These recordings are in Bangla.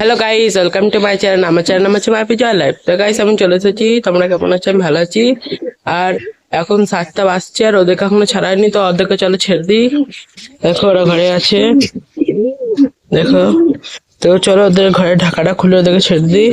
Hello guys welcome to my channel আমার চ্যানেল নাম হচ্ছে মাইপি জয় লাইফ তো গাইস আমি চলে এসেছি। তোমরা কেমন আছো? আমি ভালো আছি। আর এখন সাতটা বাজছে, আর ওদেরকে এখনও ছাড়ায়নি তো ওদেরকে চলো ছেড়ে দিই। দেখো ওরা ঘরে আছে। দেখো। তো চলো ওদের ঘরে ঢাকাটা খুলে ওদেরকে ছেড়ে দিই।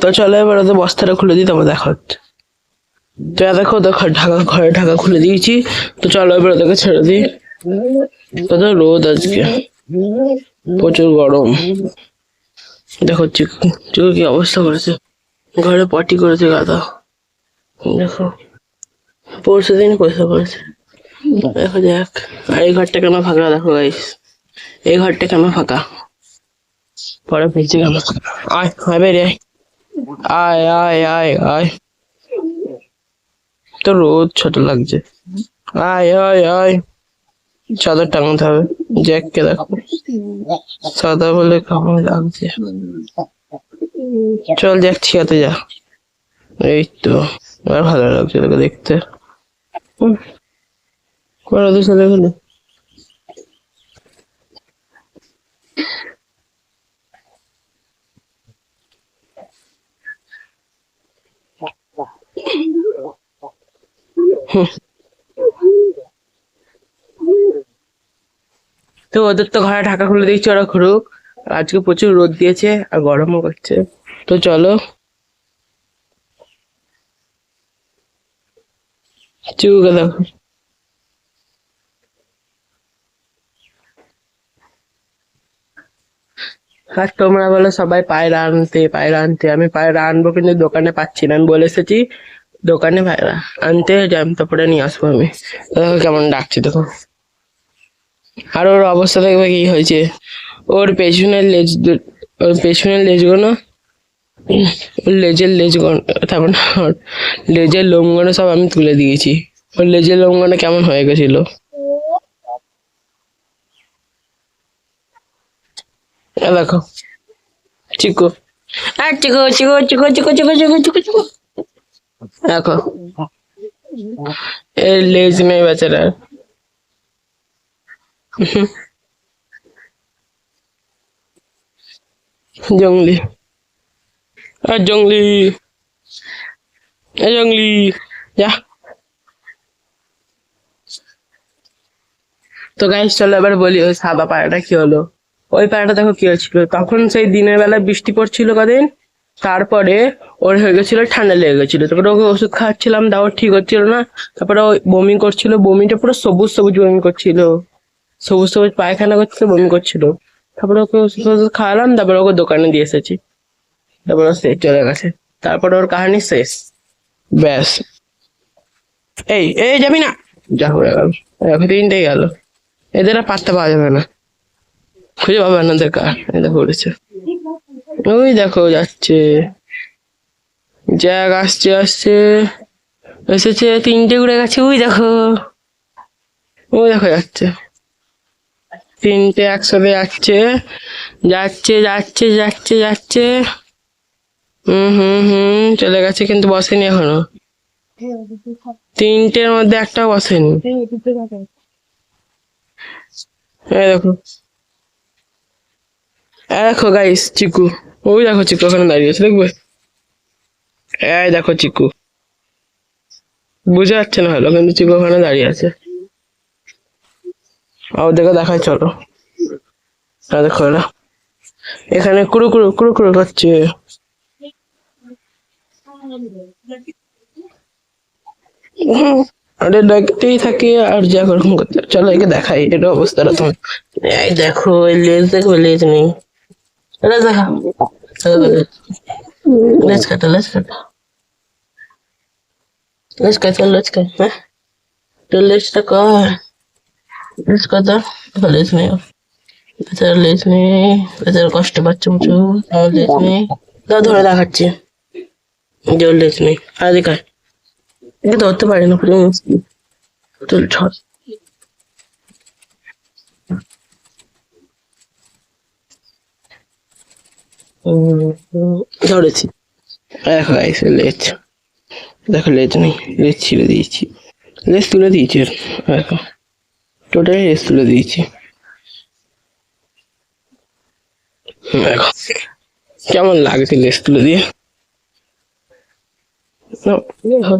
তো চলো এবার ওদের বস্তাটা খুলে দিই, তোমার দেখো। তো দেখো দেখো, ঢাকা, ঘরে ঢাকা খুলে দিয়েছি। তো চলো এবার ওদেরকে ছেড়ে দিই। কত রোদ আজকে। প্রচুর গরম। দেখো, চিকু চিকু কি অবস্থা করেছে। ঘরে পটি করেছে গাদা। দেখো পরশু দিন পয়সা করেছে। দেখো যাক এই ঘরটা কেন ফাঁকা দেখো গাইস এই ঘরটা কেন ফাঁকা। পরে ফিরছে কেন আয় আয় বেরিয়ে আয়। আয় আয় আয় তো রোদ ছোট লাগছে। আয় আয় আয়। চাদর টাঙাতে হবে। জ্যাককে দেখো। সাদা বলে কেমন লাগছে। চল জ্যাক, ছিয়াতে যা। এই তো আর ভালো লাগছে তোকে দেখতে। করা তো চলে গেলে তো ওদের তো ঘরে ঢাকা খুলে দিয়েছে ওরা ঘুরুক। আজকে প্রচুর রোদ দিয়েছে আর গরমও করছে তো চলো। চুকে দেখো আর তোমরা বলো সবাই পায়রা আনতে পায়রা আনতে। আমি পায়রা আনব কিন্তু দোকানে পাচ্ছি না। আমি বলে এসেছি, দোকানে পায়রা আনতে জ্যাম তারপরে নিয়ে আসব আমি। কেমন ডাকছি, দেখো। আর ওর অবস্থা দেখবে কি হয়েছে। ওর পেছনের লেজ ওর পেছনের লেজগুলো, ওর লেজের লেজগুলো তারপর লেজের লোমগুলো সব আমি তুলে দিয়েছি। ওর লেজের লোমগুলো কেমন হয়ে গেছিল? দেখো। চিকু। আর চিকু চিকু চিকু চিকু চিকু চিকু চিকু চিকু। দেখো। এর লেজ নেই বেচারার জঙ্গলি। আর জঙ্গলি। এ জঙ্গলি। যা। তো গাইস চলো এবার বলি ওই সাদা পায়রাটা কি হলো? ওই পায়রাটা দেখো কি হয়েছিল? তখন সেই দিনের বেলা বৃষ্টি পড়ছিল কদিন, তারপরে ওর হয়ে গেছিল, ঠান্ডা লেগে গেছিল। তারপরে ওকে ওষুধ খাওয়াচ্ছিলাম, তাও ঠিক হচ্ছিল না। তারপরে ওই বমি করছিল, বমিটা পুরো সবুজ সবুজ বমি করছিল। সবুজ সবুজ পায়খানা করছিল, বমি করছিল। তারপরে ওকে ওষুধ ওষুধ খাওয়ালাম, তারপরে ওকে দোকানে দিয়ে এসেছি। তারপরে সে চলে গেছে। তারপরে ওর কাহানি শেষ। ব্যাস। এই এই যাবি না? যা হয়ে গেল। এখন তিনটে গেল। এদের আর পাত্তা পাওয়া যাবে না। খুঁজে পাবে না, দেখা এটা করেছে। ওই দেখো যাচ্ছে। জ্যাক আসছে আসছে। এসেছে, তিনটে উড়ে গেছে, ওই দেখো। ওই দেখো যাচ্ছে। তিনটে একসাথে যাচ্ছে। যাচ্ছে যাচ্ছে যাচ্ছে যাচ্ছে। হুম হুম হুম, চলে গেছে, কিন্তু বসেনি এখনও। তিনটের মধ্যে একটা বসেনি। এই দেখো। দেখো গাইস চিকু। ওই দেখো চিকু, ওখানে দাঁড়িয়ে আছে, দেখবে? এই দেখো চিকু। বোঝা যাচ্ছে না হলো, কিন্তু চিকু ওখানে দাঁড়িয়ে আছে। ওদেরকে দেখায় চলো। দেখো এরা। এখানে কুড়ু কুড়ু কুড়ু কুড়ু করছে। ডাকতেই থাকে, আর যা ওরকম চলো একে দেখাই, এটা অবস্থাটা তুমি এই দেখো লেজ দেখো, লেজ নেই। লেজ দেখা লেজ কাটা লেজ কাটা। লেজ কাটা লেজ কাটা হ্যাঁ? তো লেজটা কর। লেজ কাটা লেজ নেই। বেচারা লেজ নেই বেচারা কষ্ট পাচ্ছে প্রচুর আমার লেজ নেই দাও, ধরে দেখাচ্ছি। ওর লেজ নেই আর দেখায় ধরতে পারি না পুরো মুশকিল চল। ধরেছি দেখো গাইস লেজ দেখো লেজ নেই, লেজ ছিঁড়ে দিয়েছি লেজ তুলে দিয়েছি। দেখো টোটালি লেজ তুলে দিয়েছি দেখো, কেমন লাগছে লেজ তুলে দিয়ে না। দেখো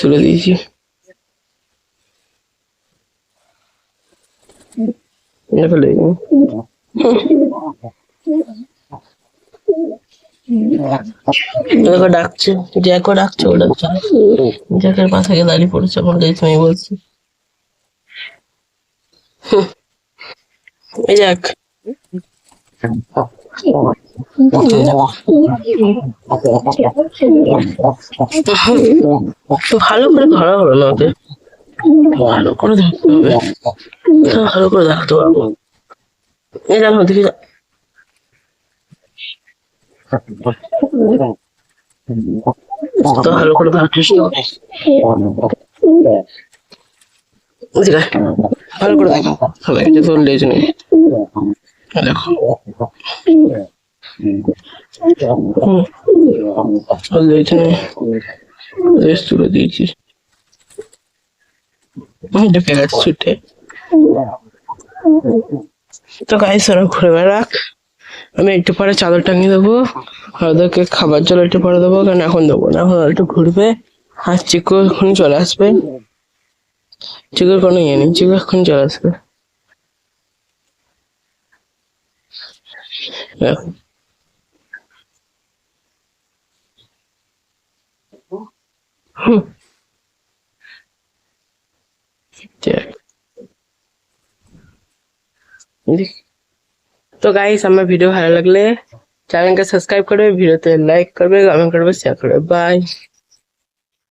তুলে দিয়েছি দেখো, লেজ। দেখো ডাকছে জ্যাকও ডাকছে ও ডাকছে। জ্যাকের পা দাঁড়িয়ে পড়েছে, আমার নেই বলছি। ভালো করে ধরা হলো না ওকে? ভালো করে ধরতে হবে। ভালো করে দেখাতে পারব এই জানো দেখি যা- তো ভালো করে বুঝলে ভালো করে দেখো। সবাই কাছে তোর লেজ নেই দেখো। লেজ নেই লেজ তুলে দিয়েছি। হুম, ঢুকে গেছে ছুটে তো গাইস ওরা ঘুরে বেড়াক। আমি একটু পরে চাদর টাঙিয়ে দেবো। ওদেরকে খাবার জল একটু পরে দেবো, কারণ এখন দেবো না। এখন একটু ঘুরবে। আর চিকু এখন চলে আসবে। চিকুর কোনো ইয়ে নেই। চিকু এখন চলে আসবে। দেখো। হুম। তো গাইস আমার ভিডিও ভালো লাগলে চ্যানেলকে সাবস্ক্রাইব করবে ভিডিওতে লাইক করবে কমেন্ট করবে শেয়ার করবে বাই